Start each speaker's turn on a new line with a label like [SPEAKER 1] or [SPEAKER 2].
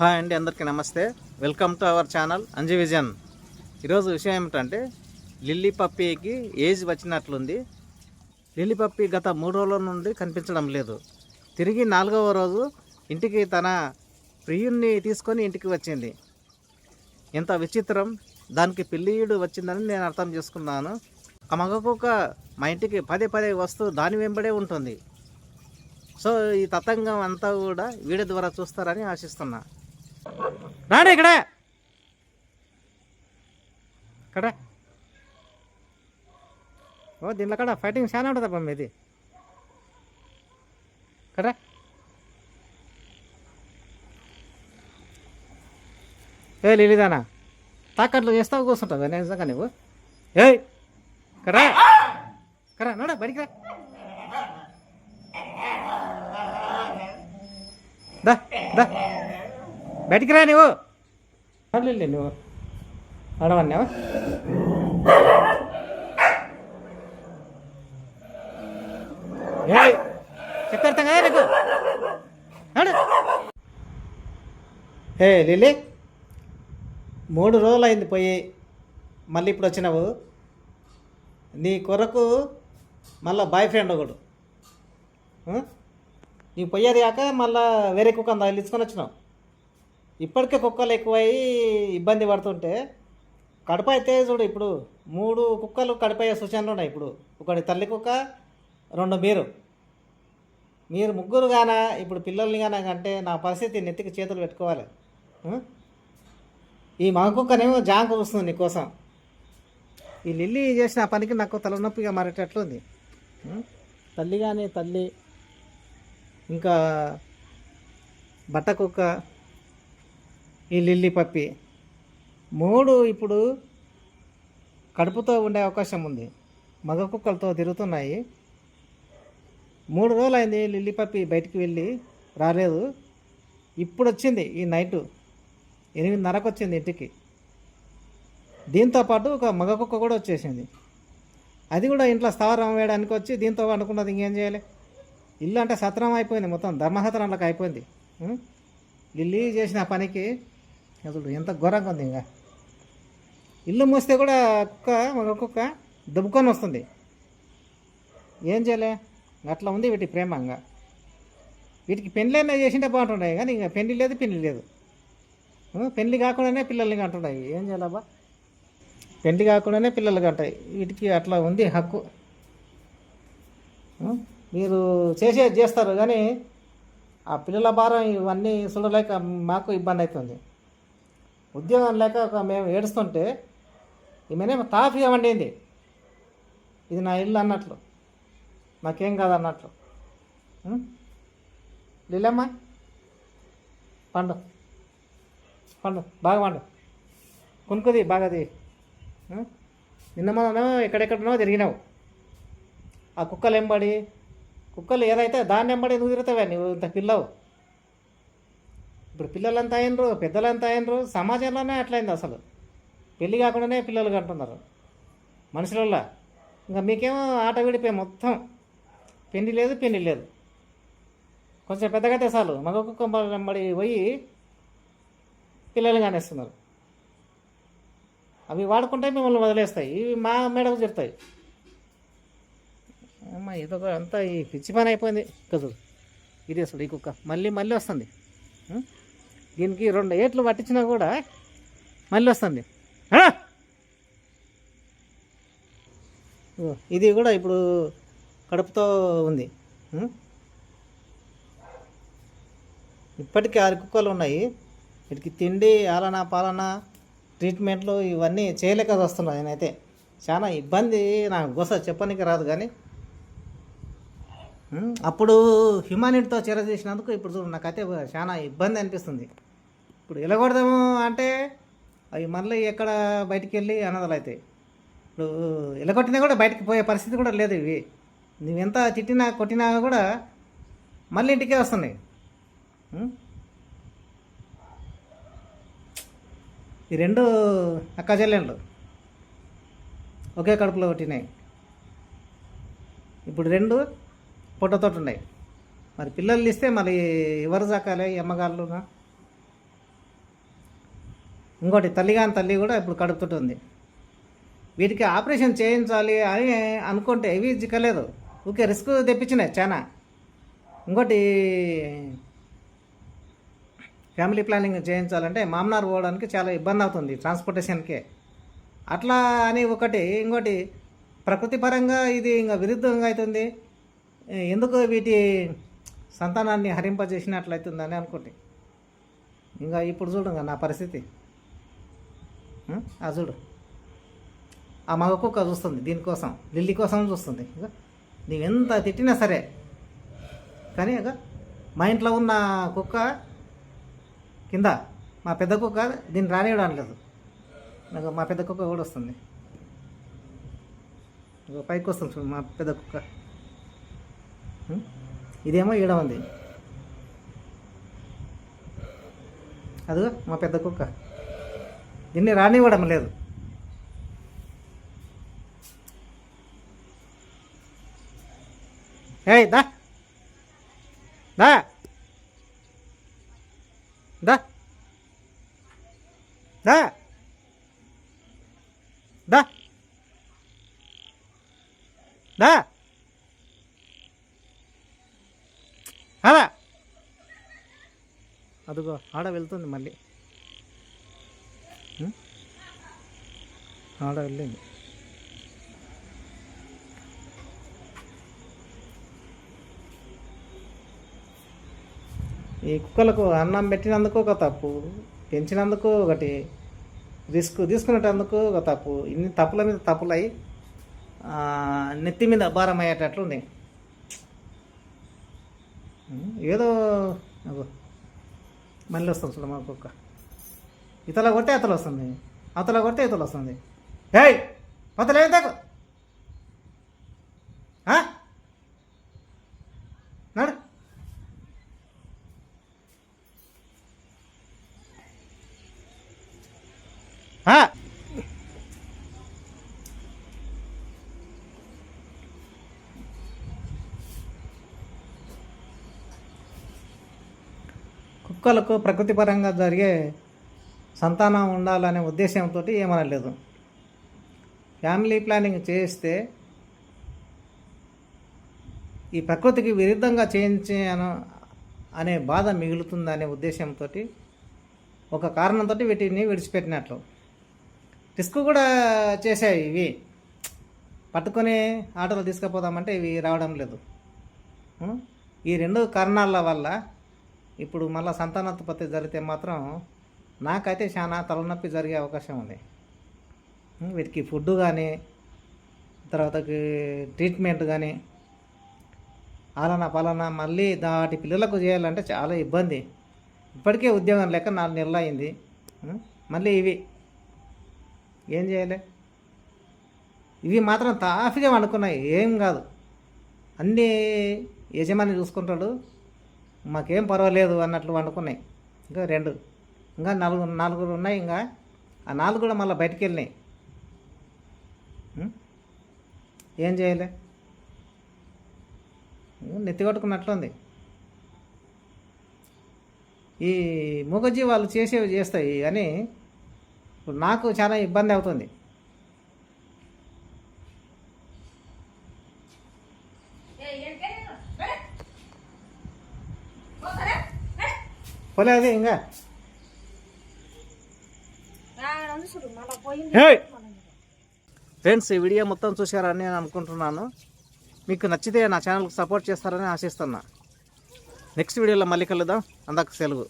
[SPEAKER 1] Hi అండి అందరికీ నమస్తే. Welcome to our channel Anji vision. ఈరోజు విషయం ఏమిటంటే లిల్లీ పప్పీకి ఏజ్ వచ్చినట్లుంది. లిల్లీ పప్పీ గత మూడు రోజుల నుండి కనిపించడం లేదు. తిరిగి నాలుగవ రోజు ఇంటికి తన ప్రియుణ్ణి తీసుకొని ఇంటికి వచ్చింది. ఎంత విచిత్రం. దానికి పిల్లియుడు వచ్చిందని నేను అర్థం చేసుకున్నాను. ఆ మగ మా ఇంటికి పదే పదే వస్తూ దాని వెంబడే ఉంటుంది. సో ఈ తతంగం అంతా కూడా వీడియో ద్వారా చూస్తారని ఆశిస్తున్నా. రాడే ఇక్కడ. ఇక్కడ ఓ దీంట్లో కూడా ఫైటింగ్ చాలా ఉంటుంది అమ్మ ఇది ఇక్కడ ఏ లిలిదానా తాకట్లు చేస్తావు కూర్చుంటావు నేను నిజంగా నువ్వు ఏయ్ కరా కరా నోడా బడికి దా దా. బయటికి రా నువ్వు వెళ్ళి నువ్వు. అడవన్నావా ఏయ్ చెప్తారు కదా నీకు? ఏ లిల్లీ. మూడు రోజులు అయింది పోయి. మళ్ళీ ఇప్పుడు వచ్చినావు. నీ కొరకు మళ్ళీ బాయ్ ఫ్రెండ్ ఒకడు? నీ పోయేది కాక మళ్ళా వేరే కుక్కను తగిలించుకొని వచ్చినావు. ఇప్పటికే కుక్కలు ఎక్కువయ్యి ఇబ్బంది పడుతుంటే కడప అయితే చూడు ఇప్పుడు మూడు కుక్కలు కడిపోయే సూచనలు ఉన్నాయి ఇప్పుడు. ఒకటి తల్లి కుక్క రెండు మీరు. మీరు ముగ్గురు గాన ఇప్పుడు పిల్లల్ని గాన అంటే నా పరిస్థితి నెత్తికి చేతులు పెట్టుకోవాలి. ఈ మగ కుక్కనేమో జాంకు వస్తుంది నీకోసం ఈ లిల్లీ చేసిన పనికి నాకు తలనొప్పిగా మారేటట్లుంది. తల్లి కానీ తల్లి. ఇంకా బట్ట కుక్క ఈ లిల్లీ పప్పి. మూడు ఇప్పుడు కడుపుతో ఉండే అవకాశం ఉంది. మగ కుక్కలతో తిరుగుతున్నాయి. మూడు రోజులు అయింది లిల్లీ పప్పి బయటికి వెళ్ళి రాలేదు. ఇప్పుడు వచ్చింది ఈ నైటు. ఎనిమిదిన్నరకు వచ్చింది ఇంటికి. దీంతో పాటు ఒక మగ కుక్క కూడా వచ్చేసింది. అది కూడా ఇంట్లో స్థావరం వేయడానికి వచ్చి దీంతో అనుకున్నది ఇంకేం చేయాలి? ఇల్లు అంటే సత్రం అయిపోయింది మొత్తం. ధర్మసత్రంలోకి అయిపోయింది. లిల్లీ చేసిన పనికి అసలు ఎంత ఘోరంగా ఉంది ఇంకా. ఇల్లు మూస్తే కూడా కుక్క మగ కుక్క దుబ్బుకొని వస్తుంది. ఏం చేయలే? అట్లా ఉంది వీటి ప్రేమ ఇంకా. వీటికి పెళ్ళైనా చేసింటే బాగుంటున్నాయి కానీ ఇంకా పెళ్ళి లేదు పెళ్ళి లేదు. పెళ్ళి కాకుండానే పిల్లల్ని కంటున్నాయి ఏం చేయాలబ్బా పెళ్ళి కాకుండానే పిల్లలు కంటాయి వీటికి అట్లా ఉంది హక్కు. మీరు చేసేది చేస్తారు కానీ ఆ పిల్లల భారం ఇవన్నీ చూడలేక మాకు ఇబ్బంది అవుతుంది. ఉద్యోగం లేక ఒక మేము ఏడుస్తుంటే ఈమెనేమో తాఫీ వండింది ఇది నా ఇల్లు అన్నట్లు. నాకేం కాదు అన్నట్లు లీలమ్మ పండు. పండు బాగా పండు. కొనుక్కుది బాగాది ఉం? నిన్న మనం ఎక్కడెక్కడనో తిరిగినావు. ఆ కుక్కలు ఎంబడి కుక్కలు ఏదైతే దాన్ని ఎంబడి నువ్వు తిరుగుతావా నువ్వు ఇంత పిల్లవు? ఇప్పుడు పిల్లలు అయినరు పెద్దలంతా అయినరు సమాజంలోనే అట్లయింది అసలు. పెళ్ళి కాకుండానే పిల్లలు కంటున్నారు. మనుషులల్లా. ఇంకా మీకేమో ఆట విడిపోయి మొత్తం. పెళ్ళి లేదు పెళ్ళి లేదు. కొంచెం పెద్దగా అయితే చాలు. మగ కుక్క పోయి పిల్లలు కానేస్తున్నారు. అవి వాడుకుంటే మిమ్మల్ని వదిలేస్తాయి. ఇవి మా మేడకు చెప్తాయి. అమ్మ ఇదొక అంతా ఈ పిచ్చి పని అయిపోయింది. కదు ఇది అసలు ఈ కుక్క. మళ్ళీ మళ్ళీ వస్తుంది. దీనికి రెండు ఏట్లు పట్టించినా కూడా మళ్ళీ వస్తుంది. ఇది కూడా ఇప్పుడు కడుపుతో ఉంది. ఇప్పటికీ ఆరు కుక్కలు ఉన్నాయి. వీటికి తిండి ఆలన పాలన ట్రీట్మెంట్లు ఇవన్నీ చేయలేక వస్తున్నాయి నేనైతే. చాలా ఇబ్బంది నాకు గుస చెప్పడానికి రాదు కానీ అప్పుడు హ్యుమానిటీతో చీర చేసినందుకు ఇప్పుడు చూడు నాకైతే చాలా ఇబ్బంది అనిపిస్తుంది. ఇప్పుడు ఎలగొడదాము అంటే అవి మళ్ళీ ఎక్కడ బయటికి వెళ్ళి అన్నదలు అవుతాయి ఇప్పుడు వెళ్ళగొట్టినా కూడా బయటికి పోయే పరిస్థితి కూడా లేదు ఇవి. నువ్వెంత తిట్టినా కొట్టినా కూడా మళ్ళీ ఇంటికే వస్తున్నాయి. ఈ రెండు అక్క చెల్లెండ్లు ఒకే కడుపులో కొట్టినాయి. ఇప్పుడు రెండు పొట్టతోటి ఉన్నాయి. మరి పిల్లలు ఇస్తే మరి ఎవరు సాకాలి ఎమ్మగాళ్ళుగా అమ్మగారులుగా ఇంకోటి తల్లి కాని తల్లి కూడా ఇప్పుడు కడుపుతుంటుంది వీటికి ఆపరేషన్ చేయించాలి అని అనుకుంటే ఇవి చిక్కలేదు ఊకే రిస్క్ తెప్పించినాయి చాలా. ఇంకోటి ఫ్యామిలీ ప్లానింగ్ చేయించాలంటే మామనార్ పోవడానికి చాలా ఇబ్బంది అవుతుంది ట్రాన్స్పోర్టేషన్కే. అట్లా అని ఒకటి ఇంకోటి ప్రకృతి పరంగా ఇది ఇంకా విరుద్ధంగా అవుతుంది. ఎందుకు వీటి సంతానాన్ని హరింపజేసినట్లయితుందని అనుకోండి. ఇంకా ఇప్పుడు చూడు నా పరిస్థితి. ఆ చూడు. ఆ మగ కుక్క చూస్తుంది దీనికోసం లిల్లీ కోసం చూస్తుంది. ఇంకా నీవు ఎంత తిట్టినా సరే. కానీ ఇక మా ఇంట్లో ఉన్న కుక్క కింద మా పెద్ద కుక్క దీన్ని రానివ్వడం లేదు. నాకు మా పెద్ద కుక్క కూడా వస్తుంది. పైకి వస్తుంది మా పెద్ద కుక్క. ఇదేమో ఈడ ఉంది. అదిగో మా పెద్ద కుక్క. దీన్ని రానివ్వడం లేదు. ఏయ్ దా. దా. దా. దా. దా. దా. అలా. అదిగో ఆడ వెళ్తుంది మళ్ళీ. ఆడ వెళ్ళింది. ఈ కుక్కలకు అన్నం పెట్టినందుకు ఒక తప్పు పెంచినందుకు ఒకటి రిస్క్ తీసుకునేటందుకు ఒక తప్పు. ఇన్ని తప్పుల మీద తప్పులై నెత్తి మీద భారం అయ్యేటట్లు ఉన్నాయి ఏదో మళ్ళీ వస్తుంది చూడ మా కుక్క. ఇతల కొట్టే అతలు వస్తుంది. అతల కొట్టే ఇతలు వస్తుంది. ఏయ్ పతలే దాకా నడు ఆ. కుక్కలకు ప్రకృతి పరంగా జరిగే సంతానం ఉండాలనే ఉద్దేశంతో ఏమనలేదు. ఫ్యామిలీ ప్లానింగ్ చేస్తే ఈ ప్రకృతికి విరుద్ధంగా చేయించాను అనే బాధ మిగులుతుందనే ఉద్దేశంతో ఒక కారణంతో వీటిని విడిచిపెట్టినట్లు. రిస్క్ కూడా చేశాయి ఇవి. పట్టుకొని ఆటోలో తీసుకుపోదామంటే ఇవి రావడం లేదు. ఈ రెండు కారణాల వల్ల ఇప్పుడు మళ్ళీ సంతానోత్పత్తి జరిగితే మాత్రం నాకైతే చాలా తలనొప్పి జరిగే అవకాశం ఉంది. వీటికి ఫుడ్ కానీ తర్వాతకి ట్రీట్మెంట్ కానీ ఆలన పాలనా మళ్ళీ దాటి పిల్లలకు చేయాలంటే చాలా ఇబ్బంది. ఇప్పటికే ఉద్యోగం లేక నాలుగు నెలలు అయింది. మళ్ళీ ఇవి. ఏం చేయాలి? ఇవి మాత్రం తాఫీగా వండుకున్నాయి ఏం కాదు. అన్నీ యజమాని చూసుకుంటాడు. మాకేం పర్వాలేదు అన్నట్లు వండుకున్నాయి. ఇంకా రెండు ఇంకా నలుగు నలుగురు ఉన్నాయి ఇంకా ఆ నాలుగు కూడా మళ్ళీ బయటికి వెళ్ళినాయి. ఏం చేయలే? నెత్తి కొట్టుకున్నట్లుంది. ఈ మూగజీవాలు చేసేవి చేస్తాయి అని ఇప్పుడు నాకు చాలా ఇబ్బంది అవుతుంది. పోలేదు ఇంకా. ఫ్రెండ్స్ ఈ వీడియో మొత్తం చూశారని నేను అనుకుంటున్నాను. మీకు నచ్చితే నా ఛానల్కి సపోర్ట్ చేస్తారని ఆశిస్తున్నా. నెక్స్ట్ వీడియోలో మళ్ళీ కలుద్దాం. అందరికి సెలవు.